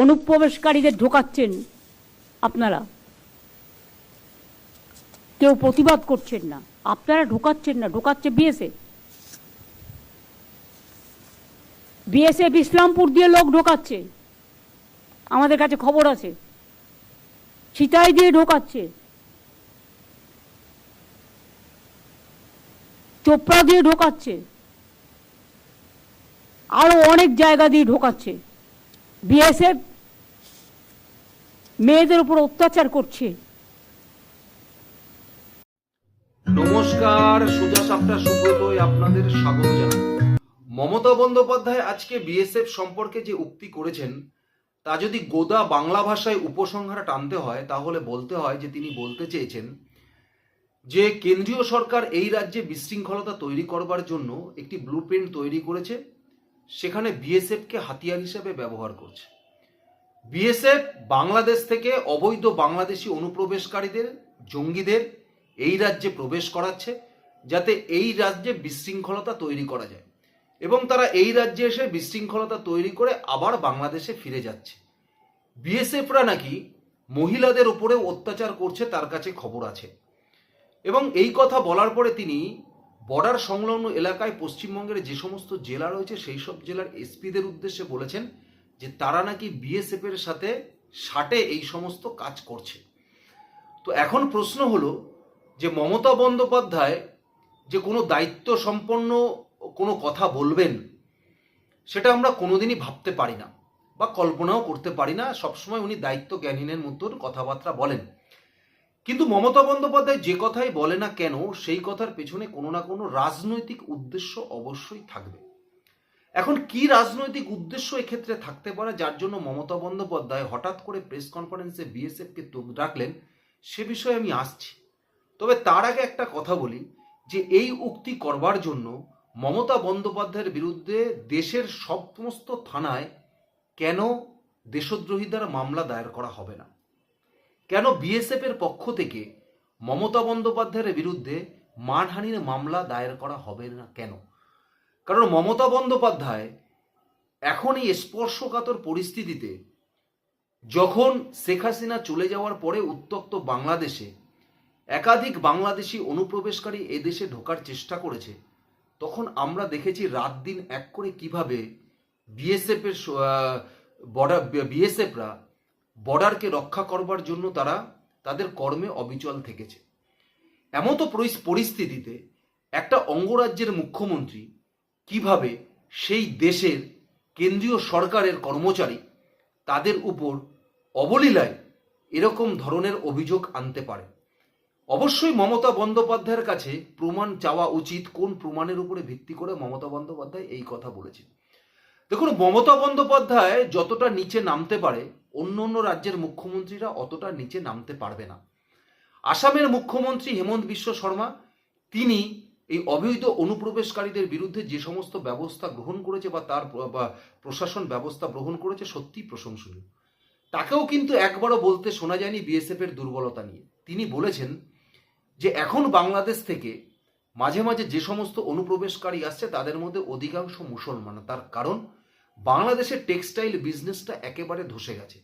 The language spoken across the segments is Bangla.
অনুপ্রবেশকারীদের ঢোকাচ্ছেন আপনারা। কেউ প্রতিবাদ করছেন না। আপনারা ঢোকাচ্ছেন না। ঢোকাচ্ছে বিএসএফ বিএসএফ ইসলামপুর দিয়ে লোক ঢোকাচ্ছে। আমাদের কাছে খবর আছে। সিতাই দিয়ে ঢোকাচ্ছে। চোপড়া দিয়ে ঢোকাচ্ছে। আরও অনেক জায়গা দিয়ে ঢোকাচ্ছে। বিএসএফ মেয়েদের উপর অত্যাচার করছে। নমস্কার, সোজা সাপটা সুব্রতই আপনাদের স্বাগত জানাই। মমতা বন্দ্যোপাধ্যায় আজকে বিএসএফ সম্পর্কে যে উক্তি করেছেন, তা যদি গোদা বাংলা ভাষায় উপসংহার টানতে হয়, তাহলে বলতে হয় যে তিনি বলতে চেয়েছেন যে কেন্দ্রীয় সরকার এই রাজ্যে বিশৃঙ্খলতা তৈরি করবার জন্য একটি ব্লুপ্রিন্ট তৈরি করেছে, সেখানে বিএসএফকে হাতিয়ার হিসেবে ব্যবহার করছে। বিএসএফ বাংলাদেশ থেকে অবৈধ বাংলাদেশি অনুপ্রবেশকারীদের, জঙ্গিদের এই রাজ্যে প্রবেশ করাচ্ছে যাতে এই রাজ্যে বিশৃঙ্খলতা তৈরি করা যায়। এবং তারা এই রাজ্যে এসে বিশৃঙ্খলতা তৈরি করে আবার বাংলাদেশে ফিরে যাচ্ছে। বিএসএফরা নাকি মহিলাদের উপরেও অত্যাচার করছে তার কাছে খবর আছে। এবং এই কথা বলার পরে তিনি বর্ডার সংলগ্ন এলাকায় পশ্চিমবঙ্গের যে সমস্ত জেলা রয়েছে, সেই সব জেলার এসপিদের উদ্দেশ্যে বলেছেন যে তারা নাকি বিএসএফ এর সাথে ষাটে এই সমস্ত কাজ করছে। তো এখন প্রশ্ন হলো যে মমতা বন্দ্যোপাধ্যায় যে কোনো দায়িত্ব সম্পন্ন কোনো কথা বলবেন, সেটা আমরা কোনোদিনই ভাবতে পারি না বা কল্পনাও করতে পারি না, সবসময় উনি দায়িত্ব জ্ঞানীনের মতন কথাবার্তা বলেন। কিন্তু মমতা বন্দ্যোপাধ্যায় যে কথাই বলে না কেন, সেই কথার পেছনে কোনো না কোনো রাজনৈতিক উদ্দেশ্য অবশ্যই থাকবে। এখন কি রাজনৈতিক উদ্দেশ্য এক্ষেত্রে থাকতে পারে যার জন্য মমতা বন্দ্যোপাধ্যায় হঠাৎ করে প্রেস কনফারেন্সে বিএসএফকে ডাকলেন সে বিষয়ে আমি আসছি। তবে তার আগে একটা কথা বলি যে এই উক্তি করবার জন্য মমতা বন্দ্যোপাধ্যায়ের বিরুদ্ধে দেশের সমস্ত থানায় কেন দেশদ্রোহিতার মামলা দায়ের করা হবে না? কেন বিএসএফ এর পক্ষ থেকে মমতা বন্দ্যোপাধ্যায়ের বিরুদ্ধে মানহানির মামলা দায়ের করা হবে না কেন? কারণ মমতা বন্দ্যোপাধ্যায় এখন এই স্পর্শকাতর পরিস্থিতিতে যখন শেখ হাসিনা চলে যাওয়ার পরে উত্তপ্ত বাংলাদেশে একাধিক বাংলাদেশি অনুপ্রবেশকারী এদেশে ঢোকার চেষ্টা করেছে, তখন আমরা দেখেছি রাত দিন এক করে কীভাবে বিএসএফ এর বর্ডার বিএসএফরা বর্ডারকে রক্ষা করবার জন্য তারা তাদের কর্মে অবিচল থেকেছে। এমতো পরিস- পরিস্থিতিতে একটা অঙ্গরাজ্যের মুখ্যমন্ত্রী কীভাবে সেই দেশের কেন্দ্রীয় সরকারের কর্মচারী তাদের উপর অবলীলায় এরকম ধরনের অভিযোগ আনতে পারে? অবশ্যই মমতা বন্দ্যোপাধ্যায়ের কাছে প্রমাণ চাওয়া উচিত, কোন প্রমাণের উপরে ভিত্তি করে মমতা বন্দ্যোপাধ্যায় এই কথা বলেছেন। দেখুন, মমতা বন্দ্যোপাধ্যায় যতটা নিচে নামতে পারে, অন্য অন্য রাজ্যের মুখ্যমন্ত্রীরা অতটা নিচে নামতে পারবে না। আসামের মুখ্যমন্ত্রী হেমন্ত বিশ্ব শর্মা, তিনি এই অবৈধ অনুপ্রবেশকারীদের বিরুদ্ধে যে সমস্ত ব্যবস্থা গ্রহণ করেছে বা তার প্রশাসন ব্যবস্থা গ্রহণ করেছে সত্যি প্রশংসনীয়। তাকেও কিন্তু একবারও বলতে শোনা যায়নি বিএসএফ এর দুর্বলতা নিয়ে। তিনি বলেছেন যে এখন বাংলাদেশ থেকে মাঝে মাঝে যে সমস্ত অনুপ্রবেশকারী আসছে তাদের মধ্যে অধিকাংশ মুসলমান। তার কারণ, বাংলাদেশের টেক্সটাইল বিজনেসটা একেবারে ধসে গেছে।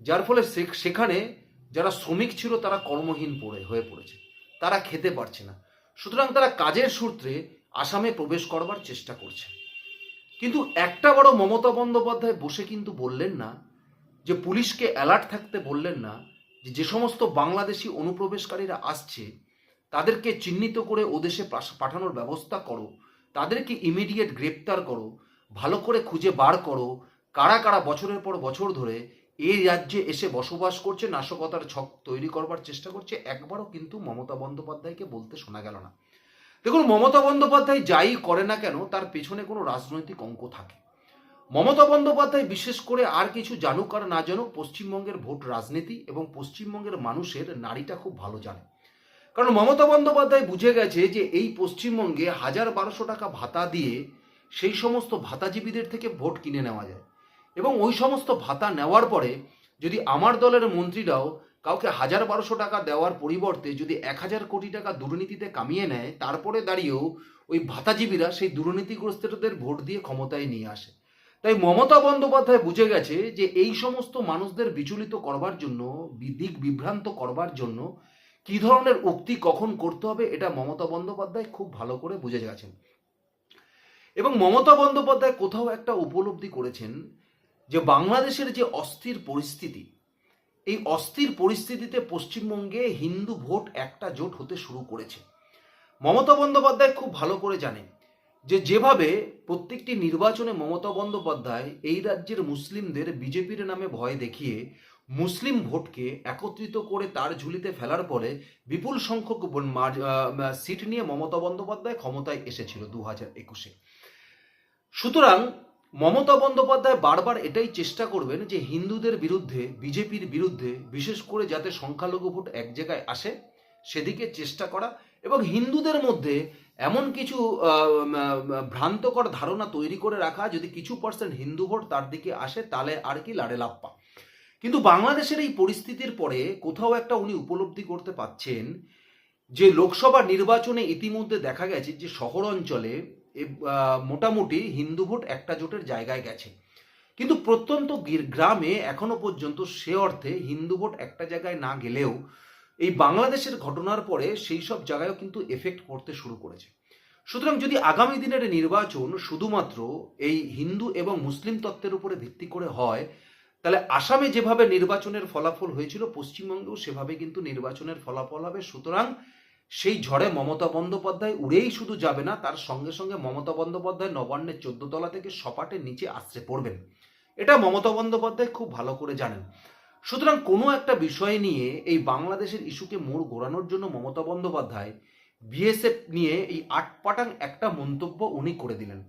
যার ফলে সেখানে যারা শ্রমিক ছিল তারা কর্মহীন পড়ে, হয়ে পড়েছে। তারা খেতে পারছে না। সুতরাং তারা কাজের সূত্রে আসামে প্রবেশ করবার চেষ্টা করছে। কিন্তু একটা বড় মমতা বন্দ্যোপাধ্যায় বসে কিন্তু বললেন না যে, পুলিশকে অ্যালার্ট থাকতে বললেন না যে যে সমস্ত বাংলাদেশি অনুপ্রবেশকারীরা আসছে, তাদেরকে চিহ্নিত করে ওদেশে পাঠানোর ব্যবস্থা করো, তাদেরকে ইমিডিয়েট গ্রেপ্তার করো, ভালো করে খুঁজে বার করো, কারা কারা বছরের পর বছর ধরে এই রাজ্যে এসে বসবাস করছে, নাশকতার ছক তৈরি করবার চেষ্টা করছে, একবারও কিন্তু মমতা বন্দ্যোপাধ্যায়কে বলতে শোনা গেল না। দেখুন, মমতা বন্দ্যোপাধ্যায় যাই করে না কেন, তার পেছনে কোনো রাজনৈতিক অঙ্ক থাকে। মমতা বন্দ্যোপাধ্যায় বিশেষ করে আর কিছু জানুক আর না জানুক, পশ্চিমবঙ্গের ভোট রাজনীতি এবং পশ্চিমবঙ্গের মানুষের নারীটা খুব ভালো জানে। কারণ মমতা বন্দ্যোপাধ্যায় বুঝে গেছে যে এই পশ্চিমবঙ্গে হাজার বারোশো টাকা ভাতা দিয়ে সেই সমস্ত ভাতাজীবীদের থেকে ভোট কিনে নেওয়া যায়। এবং ওই সমস্ত ভাতা নেওয়ার পরে যদি আমার দলের মন্ত্রীরাও কাউকে হাজার বারোশো টাকা দেওয়ার পরিবর্তে যদি এক হাজার কোটি টাকা দুর্নীতিতে কামিয়ে নেয়, তারপরে দাঁড়িয়েও ওই ভাতাজীবীরা সেই দুর্নীতিগ্রস্তদের ভোট দিয়ে ক্ষমতায় নিয়ে আসে। তাই মমতা বন্দ্যোপাধ্যায় বুঝে গেছে যে এই সমস্ত মানুষদের বিচলিত করবার জন্য বি- দিক বিভ্রান্ত করবার জন্য কি ধরনের উক্তি কখন করতে হবে, এটা মমতা বন্দ্যোপাধ্যায় খুব ভালো করে বুঝে গেছেন। এবং মমতা বন্দ্যোপাধ্যায় কোথাও একটা উপলব্ধি করেছেন যে বাংলাদেশের যে অস্থির পরিস্থিতি, এই অস্থির পরিস্থিতিতে পশ্চিমবঙ্গে হিন্দু ভোট একটা জোট হতে শুরু করেছে। মমতা বন্দ্যোপাধ্যায় খুব ভালো করে জানেন যে যেভাবে প্রত্যেকটি নির্বাচনে মমতা বন্দ্যোপাধ্যায় এই রাজ্যের মুসলিমদের বিজেপির নামে ভয় দেখিয়ে মুসলিম ভোটকে একত্রিত করে তার ঝুলিতে ফেলার পরে বিপুল সংখ্যক সিট নিয়ে মমতা বন্দ্যোপাধ্যায় ক্ষমতায় এসেছিল দু হাজার একুশে। সুতরাং মমতা বন্দ্যোপাধ্যায় বারবার এটাই চেষ্টা করবেন যে হিন্দুদের বিরুদ্ধে, বিজেপির বিরুদ্ধে, বিশেষ করে যাতে সংখ্যালঘু ভোট এক জায়গায় আসে, সেদিকে চেষ্টা করা এবং হিন্দুদের মধ্যে এমন কিছু ভ্রান্তকর ধারণা তৈরি করে রাখা, যদি কিছু পার্সেন্ট হিন্দু ভোট তার দিকে আসে, তাহলে আর কি লাড়ে লাপ্পা। কিন্তু বাংলাদেশের এই পরিস্থিতির পরে কোথাও একটা উনি উপলব্ধি করতে পাচ্ছেন যে লোকসভা নির্বাচনে ইতিমধ্যে দেখা গেছে যে শহর অঞ্চলে মোটামুটি হিন্দু ভোট একটা জোটের জায়গায় গেছে। কিন্তু প্রত্যন্ত গির- গ্রামে এখনও পর্যন্ত সে অর্থে হিন্দু ভোট একটা জায়গায় না গেলেও এই বাংলাদেশের ঘটনার পরে সেই সব জায়গায়ও কিন্তু এফেক্ট করতে শুরু করেছে। সুতরাং যদি আগামী দিনের নির্বাচন শুধুমাত্র এই হিন্দু এবং মুসলিম তত্ত্বের উপরে ভিত্তি করে হয়, তাহলে আসামে যেভাবে নির্বাচনের ফলাফল হয়েছিল, পশ্চিমবঙ্গেও সেভাবে কিন্তু নির্বাচনের ফলাফল হবে। সুতরাং সেই ঝড়ে মমতা বন্দ্যোপাধ্যায় উড়েই শুধু যাবে না, তার সঙ্গে সঙ্গে মমতা বন্দ্যোপাধ্যায় নবান্নের চোদ্দ তলা থেকে সপাটে নিচে আশ্রে পড়বেন। এটা মমতা বন্দ্যোপাধ্যায় খুব ভালো করে জানেন। সুতরাং কোনো একটা বিষয় নিয়ে এই বাংলাদেশের ইস্যুকে মোড় ঘোরানোর জন্য মমতা বন্দ্যোপাধ্যায় বিএসএফ নিয়ে এই আটপাটাং একটা মন্তব্য উনি করে দিলেন।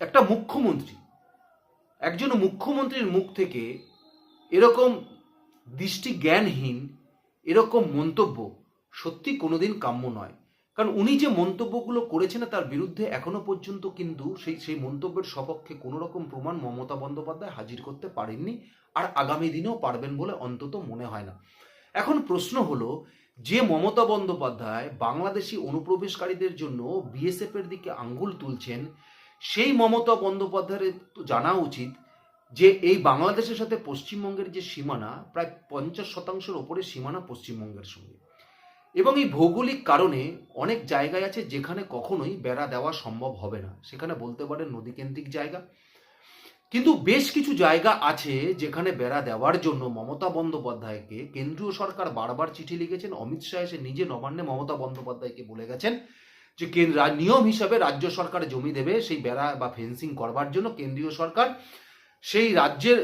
একটা মুখ্যমন্ত্রী, একজন মুখ্যমন্ত্রীর মুখ থেকে এরকম দৃষ্টি জ্ঞানহীন এরকম মন্তব্য সত্যি কোনোদিন কাম্য নয়। কারণ উনি যে মন্তব্যগুলো করেছেন তার বিরুদ্ধে এখনও পর্যন্ত কিন্তু সেই সেই মন্তব্যের সপক্ষে কোনো রকম প্রমাণ মমতা বন্দ্যোপাধ্যায় হাজির করতে পারেননি আর আগামী দিনেও পারবেন বলে অন্তত মনে হয় না। এখন প্রশ্ন হলো, যে মমতা বন্দ্যোপাধ্যায় বাংলাদেশি অনুপ্রবেশকারীদের জন্য বিএসএফ এর দিকে আঙ্গুল তুলছেন, সেই মমতা বন্দ্যোপাধ্যায়ের তো জানা উচিত যে এই বাংলাদেশের সাথে পশ্চিমবঙ্গের যে সীমানা, প্রায় পঞ্চাশ শতাংশের ওপরে সীমানা পশ্চিমবঙ্গের সঙ্গে। এবং এই ভৌগোলিক কারণে অনেক জায়গায় আছে যেখানে কখনোই বেড়া দেওয়া সম্ভব হবে না। সেখানে বলতে পারেন নদীকেন্দ্রিক জায়গা। কিন্তু বেশ কিছু জায়গা আছে যেখানে বেড়া দেওয়ার জন্য মমতা বন্দ্যোপাধ্যায়কে কেন্দ্রীয় সরকার বারবার চিঠি লিখেছেন। অমিত শাহ এসে নিজে নবান্নে মমতা বন্দ্যোপাধ্যায়কে বলে গেছেন যে নিয়ম হিসাবে রাজ্য সরকার জমি দেবে সেই বেড়া বা ফেন্সিং করবার জন্য। কেন্দ্রীয় সরকার সেই রাজ্যের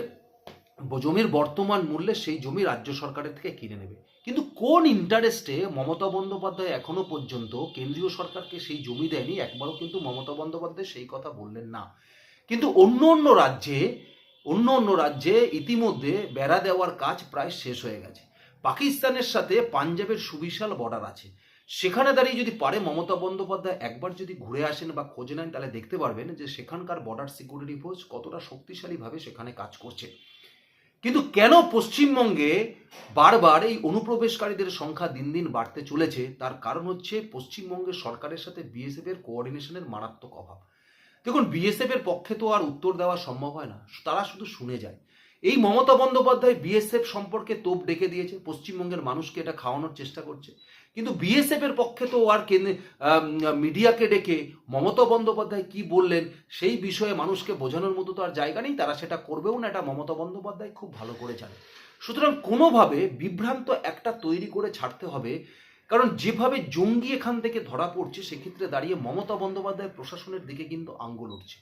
জমির বর্তমান মূল্যে সেই জমি রাজ্য সরকারের থেকে কিনে নেবে। কিন্তু কোন ইন্টারেস্টে মমতা বন্দ্যোপাধ্যায় এখনও পর্যন্ত কেন্দ্রীয় সরকারকে সেই জমি দেয়নি? একবারও কিন্তু মমতা বন্দ্যোপাধ্যায় সেই কথা বললেন না। কিন্তু অন্য অন্য রাজ্যে, অন্য অন্য রাজ্যে ইতিমধ্যে বেড়া দেওয়ার কাজ প্রায় শেষ হয়ে গেছে। পাকিস্তানের সাথে পাঞ্জাবের সুবিশাল বর্ডার আছে। সেখানে দাঁড়িয়ে যদি পারে মমতা বন্দ্যোপাধ্যায়, একবার যদি ঘুরে আসেন বা খোঁজ নেন, তাহলে দেখতে পারবেন যে সেখানকার বর্ডার সিকিউরিটি ফোর্স কতটা শক্তিশালীভাবে সেখানে কাজ করছে। কিন্তু কেন পশ্চিমবঙ্গে বারবার এই অনুপ্রবেশকারীদের সংখ্যা দিন দিন বাড়তে চলেছে? তার কারণ হচ্ছে পশ্চিমবঙ্গের সরকারের সাথে বিএসএফ এর কোঅর্ডিনেশনের মারাত্মক অভাব। দেখুন বিএসএফ এর পক্ষে তো আর উত্তর দেওয়া সম্ভব হয় না। তারা শুধু শুনে যায়। এই মমতা বন্দ্যোপাধ্যায় বিএসএফ সম্পর্কে তোপ ডেকে দিয়েছে। পশ্চিমবঙ্গের মানুষকে এটা খাওয়ানোর চেষ্টা করছে। কিন্তু বিএসএফ এর পক্ষে তো আর কেন মিডিয়াকে ডেকে মমতা বন্দ্যোপাধ্যায় কি বললেন, সেই বিষয়ে মানুষকে বোঝানোর মতো তো আর জায়গা নেই, তারা সেটা করবেও না, এটা মমতা বন্দ্যোপাধ্যায় খুব ভালো করে জানে। সুতরাং কোনোভাবে বিভ্রান্ত একটা তৈরি করে ছাড়তে হবে, কারণ যেভাবে জঙ্গি এখান থেকে ধরা পড়ছে, সেক্ষেত্রে দাঁড়িয়ে মমতা বন্দ্যোপাধ্যায় প্রশাসনের দিকে কিন্তু আঙ্গুল উঠছে।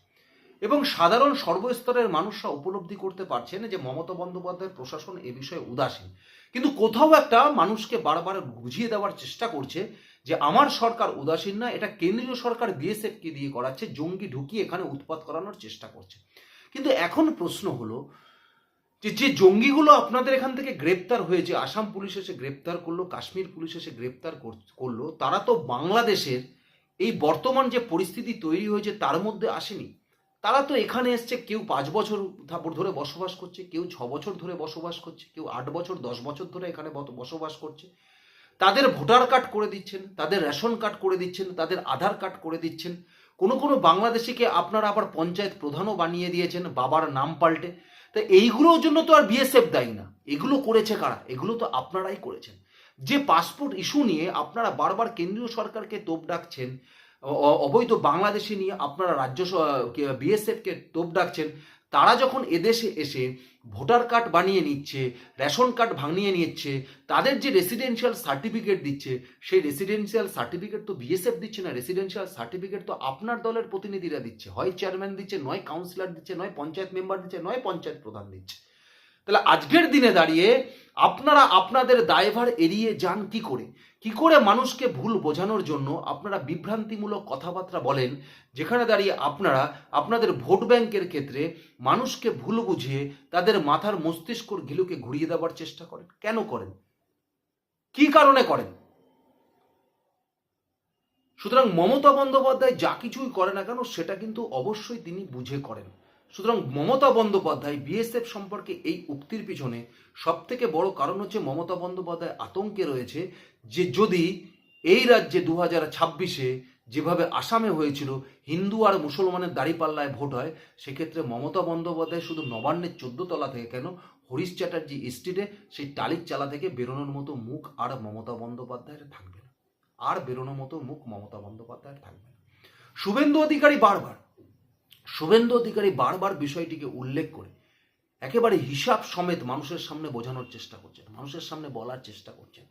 এবং সাধারণ সর্বস্তরের মানুষরা উপলব্ধি করতে পারছেন যে মমতা বন্দ্যোপাধ্যায়ের প্রশাসন এ বিষয়ে উদাসীন। কিন্তু কোথাও একটা মানুষকে বারবার বুঝিয়ে দেওয়ার চেষ্টা করছে যে আমার সরকার উদাসীন না, এটা কেন্দ্রীয় সরকার বিএসএফ কে দিয়ে করাচ্ছে, জঙ্গি ঢুকিয়ে এখানে উৎপাত করানোর চেষ্টা করছে। কিন্তু এখন প্রশ্ন হলো যে যে জঙ্গিগুলো আপনাদের এখান থেকে গ্রেপ্তার হয়েছে, আসাম পুলিশ এসে গ্রেপ্তার করল, কাশ্মীর পুলিশ এসে গ্রেপ্তার কর- করল, তারা তো বাংলাদেশের এই বর্তমান যে পরিস্থিতি তৈরি হয়েছে তার মধ্যে আসেনি। তারা তো এখানে এসছে, কেউ পাঁচ বছর ধরে বসবাস করছে, কেউ ছ বছর ধরে বসবাস করছে, কেউ আট বছর, দশ বছর ধরে এখানে বসবাস করছে। তাদের ভোটার কার্ড করে দিচ্ছেন, তাদের রেশন কার্ড করে দিচ্ছেন, তাদের আধার কার্ড করে দিচ্ছেন। কোনো কোনো বাংলাদেশিকে আপনারা আবার পঞ্চায়েত প্রধানও বানিয়ে দিয়েছেন, বাবার নাম পাল্টে। তো এইগুলোর জন্য তো আর বিএসএফ দায়ী না। এগুলো করেছে কারা? এগুলো তো আপনারাই করেছেন। যে পাসপোর্ট ইস্যু নিয়ে আপনারা বারবার কেন্দ্রীয় সরকারকে তোপ ডাকছেন অবৈধ বাংলাদেশি নিয়ে আপনারা রাজ্য বিএসএফকে তোপ ডাকছেন, তারা যখন এদেশে এসে ভোটার কার্ড বানিয়ে নিচ্ছে, রেশন কার্ড ভাঙিয়ে নিচ্ছে, তাদের যে রেসিডেন্সিয়াল সার্টিফিকেট দিচ্ছে, সেই রেসিডেন্সিয়াল সার্টিফিকেট তো বিএসএফ দিচ্ছে না রেসিডেন্সিয়াল সার্টিফিকেট তো আপনার দলের প্রতিনিধিরা দিচ্ছে, হয় চেয়ারম্যান দিচ্ছে, নয় কাউন্সিলর দিচ্ছে, নয় পঞ্চায়েত মেম্বার দিচ্ছে, নয় পঞ্চায়েত প্রধান দিচ্ছে। তাহলে আজকের দিনে দাঁড়িয়ে আপনারা আপনাদের দায়ভার এড়িয়ে যান কি করে? কি করে মানুষকে ভুল বোঝানোর জন্য আপনারা বিভ্রান্তিমূলক কথাবার্তা বলেন, যেখানে দাঁড়িয়ে আপনারা আপনাদের ভোট ব্যাংকের ক্ষেত্রে মানুষকে ভুল বুঝিয়ে তাদের মাথার মস্তিষ্কর ঘিলুকে ঘুরিয়ে দেওয়ার চেষ্টা করেন? কেন করেন? কি কারণে করেন? সুতরাং মমতা বন্দ্যোপাধ্যায় যা কিছুই করে না কেন, সেটা কিন্তু অবশ্যই তিনি বুঝে করেন। সুতরাং মমতা বন্দ্যোপাধ্যায় বিএসএফ সম্পর্কে এই উক্তির পিছনে সব থেকে বড় কারণ হচ্ছে মমতা বন্দ্যোপাধ্যায় আতঙ্কে রয়েছে যে যদি এই রাজ্যে দু হাজার ছাব্বিশে যেভাবে আসামে হয়েছিল, হিন্দু আর মুসলমানের দাড়িপাল্লায় ভোট হয়, সেক্ষেত্রে মমতা বন্দ্যোপাধ্যায় শুধু নবান্নের চোদ্দ তলা থেকে কেন, হরিশ চ্যাটার্জি স্ট্রিটে সেই টালিক চালা থেকে বেরোনোর মতো মুখ আর মমতা বন্দ্যোপাধ্যায়ের থাকবে না। আর বেরোনোর মতো মুখ মমতা বন্দ্যোপাধ্যায়ের থাকবে না। শুভেন্দু অধিকারী বারবার শুভেন্দু অধিকারী বারবার বিষয়টিকে উল্লেখ করে একেবারে হিসাব সমেত মানুষের সামনে বোঝানোর চেষ্টা করছেন, মানুষের সামনে বলার চেষ্টা করছেন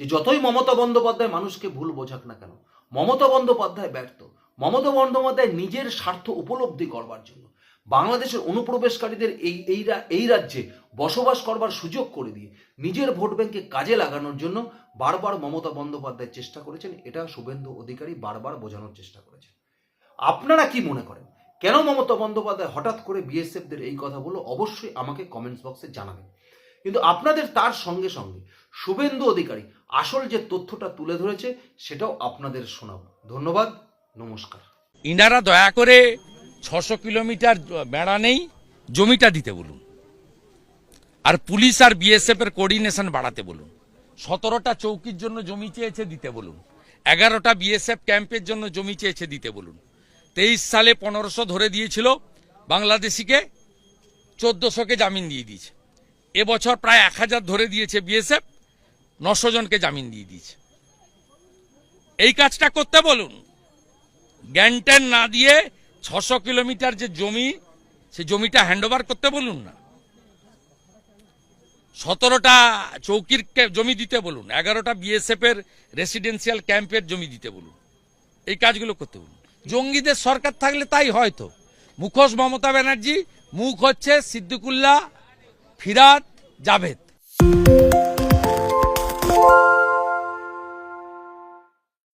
যে যতই মমতা বন্দ্যোপাধ্যায় মানুষকে ভুল বোঝাক না কেন, মমতা বন্দ্যোপাধ্যায় ব্যর্থ। মমতা বন্দ্যোপাধ্যায় নিজের স্বার্থ উপলব্ধি করবার জন্য, বাংলাদেশের অনুপ্রবেশকারীদের এই এই এই রাজ্যে বসবাস করবার সুযোগ করে দিয়ে নিজের ভোট ব্যাংকে কাজে লাগানোর জন্য বারবার মমতা বন্দ্যোপাধ্যায় চেষ্টা করেছেন, এটা শুভেন্দু অধিকারী বারবার বোঝানোর চেষ্টা করেছেন। আপনারা কি মনে করেন? কেন মমতা বন্দ্যোপাধ্যায় হঠাৎ করে বিএসএফদের এই কথা অবশ্যই আমাকে কমেন্টস বক্সে জানাবেন। কিন্তু আপনাদের তার সঙ্গে সঙ্গে শুভেন্দু অধিকারী আসল যে তথ্যটা তুলে ধরেছে, সেটাও আপনাদের শোনাব। ধন্যবাদ, নমস্কার। ইনারা দয়া করে ছশো কিলোমিটার বেড়া নেই, জমিটা দিতে বলুন। আর পুলিশ আর বিএসএফ এর কোঅর্ডিনেশন বাড়াতে বলুন। সতেরোটা চৌকির জন্য জমি চেয়েছে দিতে বলুন। এগারোটা বিএসএফ ক্যাম্পের জন্য জমি চেয়েছে দিতে বলুন। তেইশ সালে পনেরোশো ধরে দিয়েছিল, বাংলাদেশিকে চোদ্দশোকে জামিন দিয়ে দিয়েছে। এবছর প্রায় এক হাজার ধরে দিয়েছে বিএসএফ, নশো জনকে জামিন দিয়ে দিয়েছে। এই কাজটা করতে বলুন জ্ঞানটেন না দিয়ে ছশো কিলোমিটার যে জমি, সে জমিটা হ্যান্ডওভার করতে বলুন না। সতেরোটা চৌকির জমি দিতে বলুন, এগারোটা বিএসএফ এর রেসিডেন্সিয়াল ক্যাম্পের জমি দিতে বলুন। এই কাজগুলো করতে বলুন। জঙ্গিদের সরকার থাকলে তাই হয়তো। মুখোশ মমতা ব্যানার্জি মুখ হচ্ছে সিদ্দিকুল্লাহ ফিরাদ জাভেদ।